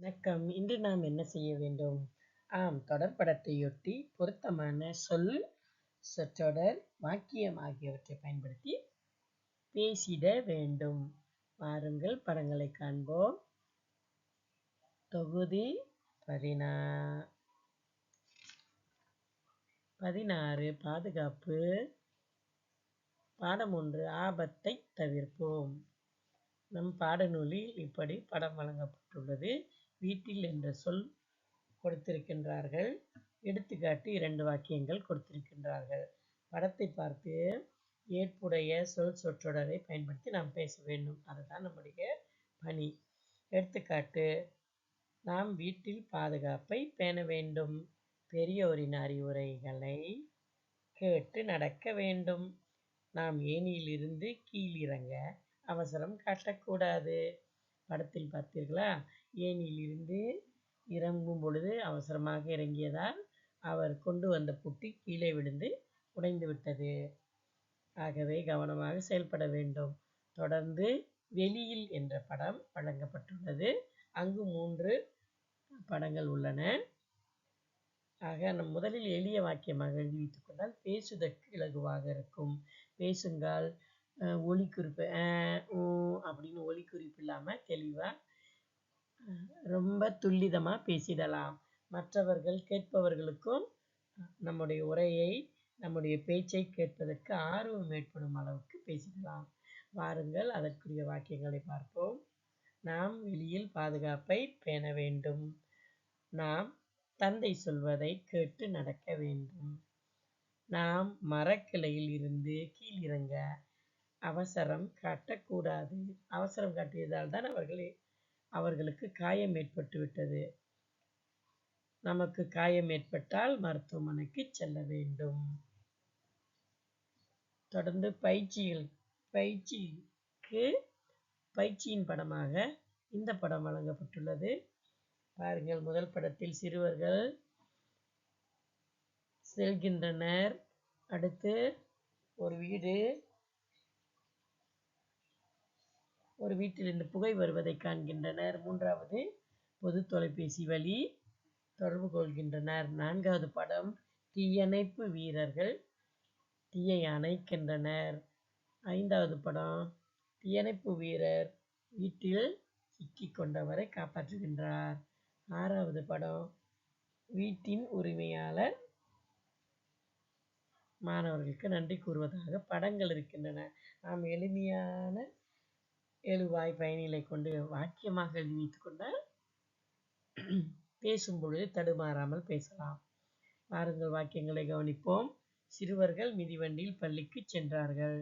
வணக்கம். இன்று நாம் என்ன செய்ய வேண்டும்? ஆம் தொடர்படத்தையொட்டி பொருத்தமான சொல் சொற்றொடர் வாக்கியம் ஆகியவற்றை பயன்படுத்தி பேசிட வேண்டும். வாருங்கள் படங்களை காண்போம். தொகுதி பதினா பதினாறு பாதுகாப்பு. பாடம் ஒன்று ஆபத்தை தவிர்ப்போம். நம் பாடநூலில் இப்படி படம் வழங்கப்பட்டுள்ளது. வீட்டில் என்ற சொல் கொடுத்திருக்கின்றார்கள். எடுத்துக்காட்டு இரண்டு வாக்கியங்கள் கொடுத்திருக்கின்றார்கள். படத்தை பார்த்து ஏற்புடைய சொல் சொற்றொடரை பயன்படுத்தி நாம் பேச வேண்டும். அதுதான் நம்முடைய பணி. எடுத்துக்காட்டு நாம் வீட்டில் பாதுகாப்பை பேண வேண்டும். பெரியோரின் அறிவுரைகளை கேட்டு நடக்க வேண்டும். நாம் ஏனியிலிருந்து கீழிறங்க அவசரம் காட்டக்கூடாது. படத்தில் பார்த்தீர்களா? ஏனியிலிருந்து இறங்கும் பொழுது அவசரமாக இறங்கியதால் அவர் கொண்டு வந்த புட்டி கீழே விழுந்து உடைந்து விட்டது. ஆகவே கவனமாக செயல்பட வேண்டும். தொடர்ந்து வெளியில் என்ற படம் வழங்கப்பட்டுள்ளது. அங்கு மூன்று படங்கள் உள்ளன. ஆக நம் முதலில் எளிய வாக்கியமாக எழுதி வைத்துக் கொண்டால் பேசுவதற்கு இலகுவாக இருக்கும். பேசுங்கால் ஒலி குறிப்பு அப்படின்னு ஒலிக்குறிப்பு இல்லாமல் தெளிவாக ரொம்ப துல்லிதமாக பேசிடலாம். மற்றவர்கள் கேட்பவர்களுக்கும் நம்முடைய உரையை நம்முடைய பேச்சை கேட்பதற்கு ஆர்வம் ஏற்படும் அளவுக்கு பேசிடலாம். வாருங்கள் அதற்குரிய வாக்கியங்களை பார்ப்போம். நாம் வெளியில் பாதுகாப்பை பேண வேண்டும். நாம் தந்தை சொல்வதை கேட்டு நடக்க வேண்டும். நாம் மரக்கிளையில் இருந்து கீழிறங்க அவசரம் காட்டக்கூடாது. அவசரம் காட்டியதால் தான் அவர்களே அவர்களுக்கு காயம் ஏற்பட்டு விட்டது. நமக்கு காயம் ஏற்பட்டால் மருத்துவமனைக்கு செல்ல வேண்டும். தொடர்ந்து பயிற்சிகள் பயிற்சிக்கு பயிற்சியின் படமாக இந்த படம் வழங்கப்பட்டுள்ளது. பாருங்கள் முதல் படத்தில் சிறுவர்கள் செல்கின்றனர். அடுத்து ஒரு வீடு ஒரு வீட்டிலிருந்து புகை வருவதை காண்கின்றனர். மூன்றாவது பொது தொலைபேசி வழி தொடர்பு கொள்கின்றனர். நான்காவது படம் தீயணைப்பு வீரர்கள் தீயை அணைக்கின்றனர். ஐந்தாவது படம் தீயணைப்பு வீரர் வீட்டில் சிக்கிக் கொண்டவரை காப்பாற்றுகின்றார். ஆறாவது படம் வீட்டின் உரிமையாளர் மாணவர்களுக்கு நன்றி கூறுவதாக படங்கள் இருக்கின்றன. நாம் எளிமையான எழுவாய் பயனிலை கொண்டு வாக்கியமாக எழுதி வைத்து கொண்டால் பேசும் பொழுது தடுமாறாமல் பேசலாம். வாருங்கள் வாக்கியங்களை கவனிப்போம். சிறுவர்கள் மிதிவண்டியில் பள்ளிக்கு சென்றார்கள்.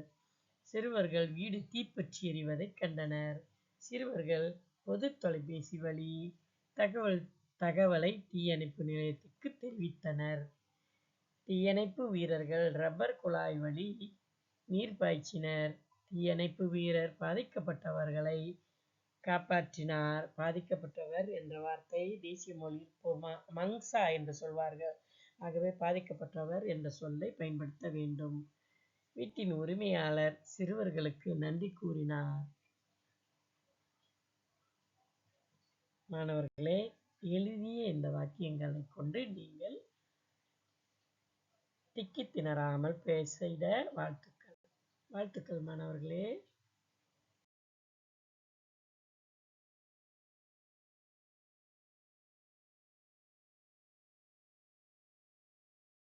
சிறுவர்கள் வீடு தீப்பற்றி எறிவதை கண்டனர். சிறுவர்கள் பொது தொலைபேசி வழி தகவல் தகவலை தீயணைப்பு நிலையத்துக்கு தெரிவித்தனர். தீயணைப்பு வீரர்கள் ரப்பர் குழாய் வழி நீர் பாய்ச்சினர் தீயணைப்பு வீரர் பாதிக்கப்பட்டவர்களை காப்பாற்றினார். பாதிக்கப்பட்டவர் என்ற வார்த்தை தேசிய மொழியில் மங்சா என்று சொல்வார்கள். ஆகவே பாதிக்கப்பட்டவர் என்ற சொல்லை பயன்படுத்த வேண்டும். வீட்டின் உரிமையாளர் சிறுவர்களுக்கு நன்றி கூறினார். மாணவர்களே எழுதிய இந்த வாக்கியங்களை கொண்டு நீங்கள் திக்கி திணறாமல் பேசிட வாழ்த்து வாழ்த்துக்கள் மாணவர்களே.